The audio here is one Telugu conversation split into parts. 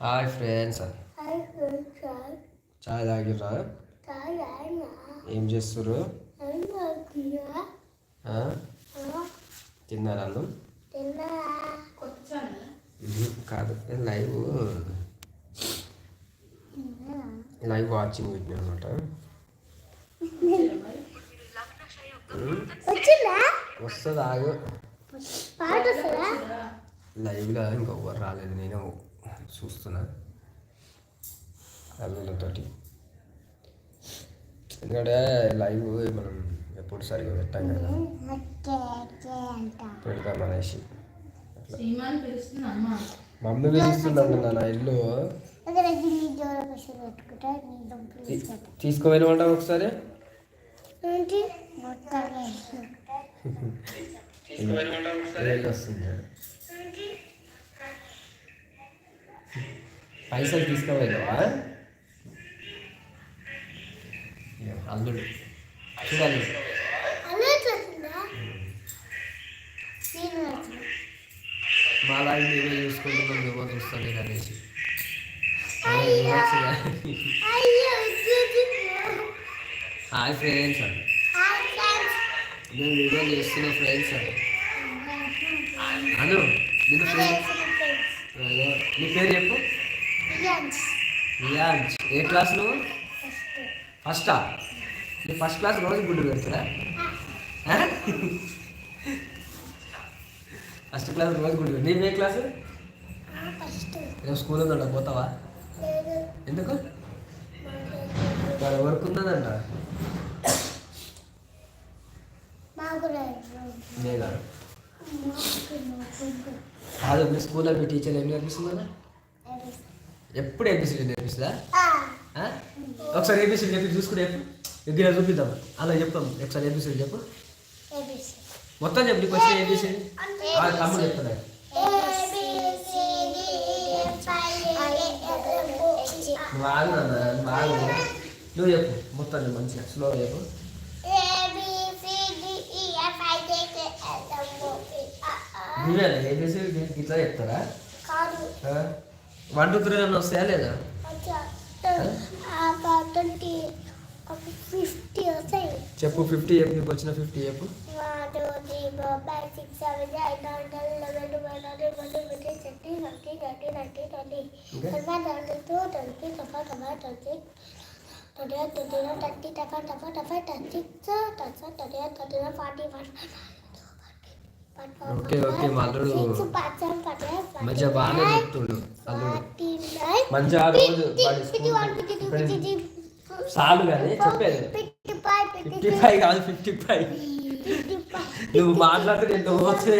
హాయ్ ఫ్రెండ్స్ చాయ్ తాగిర్రా? ఏం చేస్తుర్రు? తిన్నారా అన్నం? కాదు. లైవ్. లైవ్ వాచింగ్ పెట్టినా అనమాట వస్తుంది ఆగు. లైవ్లో ఇంకొకరు రాలేదు. నేను చూస్తున్నా. అల్లులతోటి ఎందుకంటే లైవ్ మనం ఎప్పుడు సరిగా పెట్టాం కదా. పెడతాం అనేసి శ్రీమాన్ పిలుస్తుంది అమ్మ. మమ్మీ పిలుస్తున్నాను నా ఇల్లు. అదే గిల్లి జోర పైసలు పెట్టుకుంటా నీ డబ్బులు ఇచ్చేస్తా. తీసుకువెళ్ళమంటావు ఒకసారి ఏంటి మొత్తాలు వెళ్ళి వస్తుంది పైసలు తీసుకువెళ్ళవా అల్లుడు. చూడాలి. మా లైవ్ నేనే చూసుకుంటున్నాను నువ్వు చూస్తాను అనేసి. హాయ్ ఫ్రెండ్స్ అని. నేను వీడియో చేస్తున్న ఫ్రెండ్స్ అని. అను నిన్ను ఫ్రెండ్స్ నీ పేరు చెప్పు. రియాన్స్ ఏ క్లాస్ నువ్వు? ఫస్టా నీ ఫస్ట్ క్లాస్ రోజు గుడ్డు పెడతారా? ఫస్ట్ క్లాస్ రోజు గుడ్డు పెడతా నీ ఏ క్లాస్ రేపు స్కూల్ ఉందంట పోతావా? ఎందుకు? వాళ్ళ వర్క్ ఉన్నదంట. కాదు మీ స్కూల్లో మీ టీచర్ ఏం నేర్పిస్తుందా ఎప్పుడు ఏబిసిడి నేర్పిస్తుందా? ఒకసారి ఏబిసిడి చెప్పి చూసుకుని చెప్పు. ఎగ్గిన చూపిద్దాం. అలా చెప్తాం. ఒకసారి ఏబిసిడి చెప్పు. ఏబిసి మొత్తం చెప్పు నీకు వచ్చిన ఏబిసిడి తమ్ముడు నువ్వు ఆగు నాన్న నువ్వు నువ్వు చెప్పు. మొత్తం మంచిగా స్లోగా చెప్పు. నువ్వేనా ఏబిసిడి ఇట్లా చెప్తారా? వన్ టూ త్రీ అని వస్తాయా లేదా చెప్పు ఫిఫ్టీ చెప్పు నీకు వచ్చిన ఫిఫ్టీ చెప్పు ఫార్టీ ఓకే, ఓకే, మా అల్లుడు మంచిగా బాగానే చెప్తుండు అల్లుడు. మంచిగా రోజు చాలు కానీ చెప్పేది? ఫిఫ్టీ ఫైవ్ కాదు ఫిఫ్టీ ఫైవ్ నువ్వు మాట్లాడితే ఎంత వస్తుంది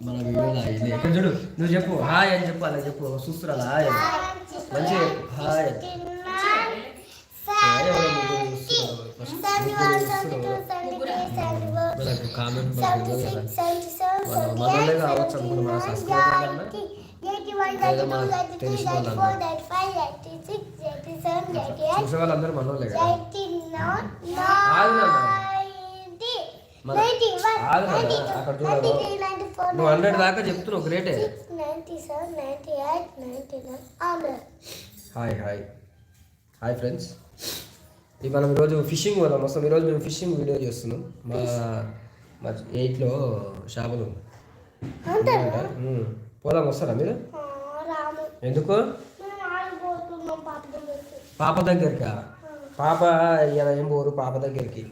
మన వీడియో తాగింది ఎక్కడ చూడు నువ్వు చెప్పు హాయ్ అని చెప్పు అలా చెప్పు చూస్తురా హాయ్ మంచిగా చెప్పు హాయ్ అని హాయ్ ఎవరో ముగ్గురు చూస్తున్నారు ఫస్ట్ మనకు కామెంట్ బాక్స్ ఉంది కదా మన మనలే కావచ్చు అనుకున్న మన సబ్స్క్రైబర్ తెలిసిన వాళ్ళందరూ చూసే వాళ్ళందరూ మనోళ్ళే కదా అక్కడ చూడదు నువ్వు హండ్రెడ్ దాకా చెప్తున్నావు గ్రేటే హాయ్ హాయ్ హాయ్ ఫ్రెండ్స్ ఇక మనం ఈరోజు ఫిషింగ్ పోదాం. వస్తాం ఈరోజు మేము ఫిషింగ్ వీడియో చేస్తున్నాం. మా మా ఎయిట్లో షాపులు. పోదాం వస్తారా మీరు? ఎందుకు? పాప దగ్గరికి. పాప ఇలా ఏం పోరు పాప దగ్గరికి?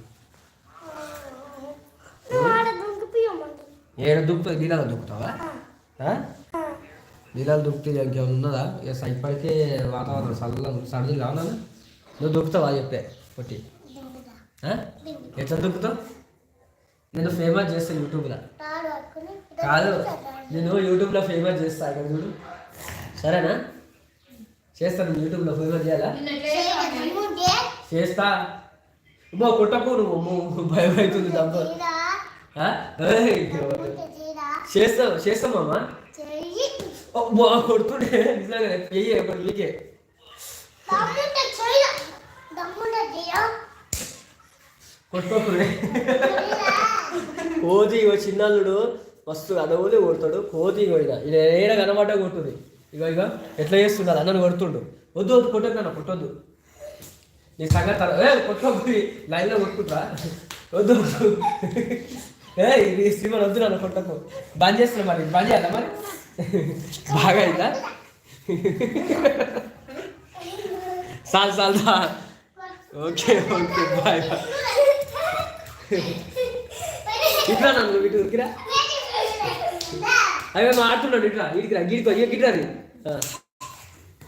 ఏడ దుక్కుతా నీళ్ళలో దుక్కుతావా ఆ? నీళ్ళలో దుక్కితే ఇంకేమైనా ఉన్నదా? ఇక ఇప్పటికే వాతావరణం చల్ల సర్ది కావాలా నువ్వు దుక్కుతావా చెప్పే పొట్టి. ఆ? ఎట్లా దుక్కుతావు నేను ఫేమస్ చేస్తాను యూట్యూబ్లో. కాదు నేను యూట్యూబ్లో ఫేమస్ చేస్తా ఇక్కడ చూడు. సరేనా? చేస్తాను యూట్యూబ్లో ఫేమస్ చేయాలా? చేస్తా అమ్మో కుట్టకు నువ్వు భయం అవుతుంది దమ్మ చేస్తావు చేస్తామమ్మా చెయ్యి. కొడుతుండే నిజంగా పెయ్యి ఒకటి మీకే దమ్ముంటే చెయ్యి దమ్ముంటే తీరా కొట్టుకోకురే. కోతి ఇగో చిన్నల్లుడు మస్తు అదవులే కొడతాడు. కోతి ఇగో ఇక ఇది ఏడ కనబడ్డా కొట్టుది ఇగో ఇగో ఎట్లా చేస్తున్నారు అన్నను కొడుతుండు. వద్దు వద్దు కొట్టదు నాన్న కొట్టొద్దు. నీ సంగతి ఏ కొట్టొద్దు లైన్లో కొట్టుకుంటా వద్దు వద్దు. ఏ ఇది సినిమా వద్దు నన్ను కొట్టకు. బంద్ చేస్తున్నా మరి బంద్ చేయాలా మరి? బాగా అయిందా? చాలు చాలు దా. Okay okay bye. బాయ్ ఇట్లా నన్ను ఇటు ఉరికిరా అయ్యో నువ్వు ఆడుతున్నాడు ఇట్లా. ఇడికిరా గిడికో గిట్రా.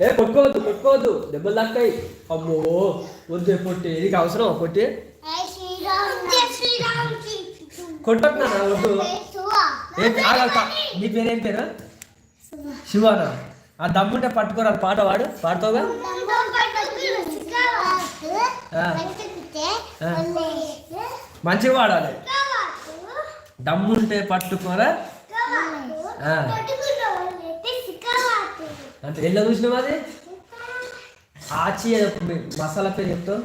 ఏ కొట్టుకోవద్దు కొట్టుకోవద్దు. దెబ్బలు తాకాయి అమ్మో వద్దు పొట్టి. ఇది అవసరం పొట్టి? జై శ్రీరామ్ జై శ్రీరామ్ కొట్టకు నాన్న వద్దు ఏం ఆగక్క నీ పేరేం? పేరు శివానా ఆ దమ్ముంటే పట్టుకోరా పాట పాడు. పాడతావుగా. మంచిగా పాడాలి దమ్ముంటే పట్టుకోరా. అంటే ఎట్లా చూసినావు అది? ఆచి మసాలా పేరు చెప్తావు?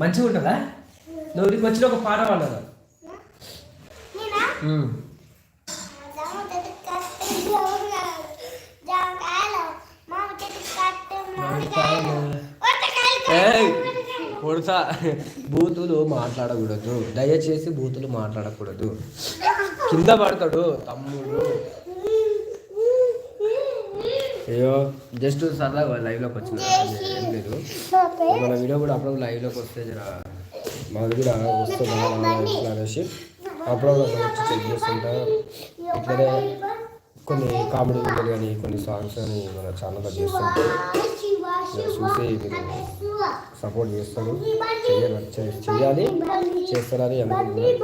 మంచిగా ఉంటుందా? నువ్వు వచ్చిన ఒక పాట పాడాలి కొడతా బూతులు మాట్లాడకూడదు. దయచేసి బూతులు మాట్లాడకూడదు. కింద పడతాడు తమ్ముడు. అయ్యో జస్ట్ సరదాగా లైవ్లోకి వచ్చిన ఏం లేదు. మన వీడియో కూడా అప్పుడు లైవ్లోకి వస్తే జర మాది కూడా వస్తుంది అనేసి అప్పుడప్పుడు అక్కడ వచ్చి చెక్ చేస్తుంటా. ఇట్లనే కొన్ని కామెడీ వీడియోలు కానీ కొన్ని సాంగ్స్ కానీ మన ఛానల్లో చేస్తుంటాం. చూసి. సపోర్ట్ చేస్తారు బండి, చెయ్యాలి చే- చెయ్యాలి బండి, చేస్తారని అనుకుంటున్నాను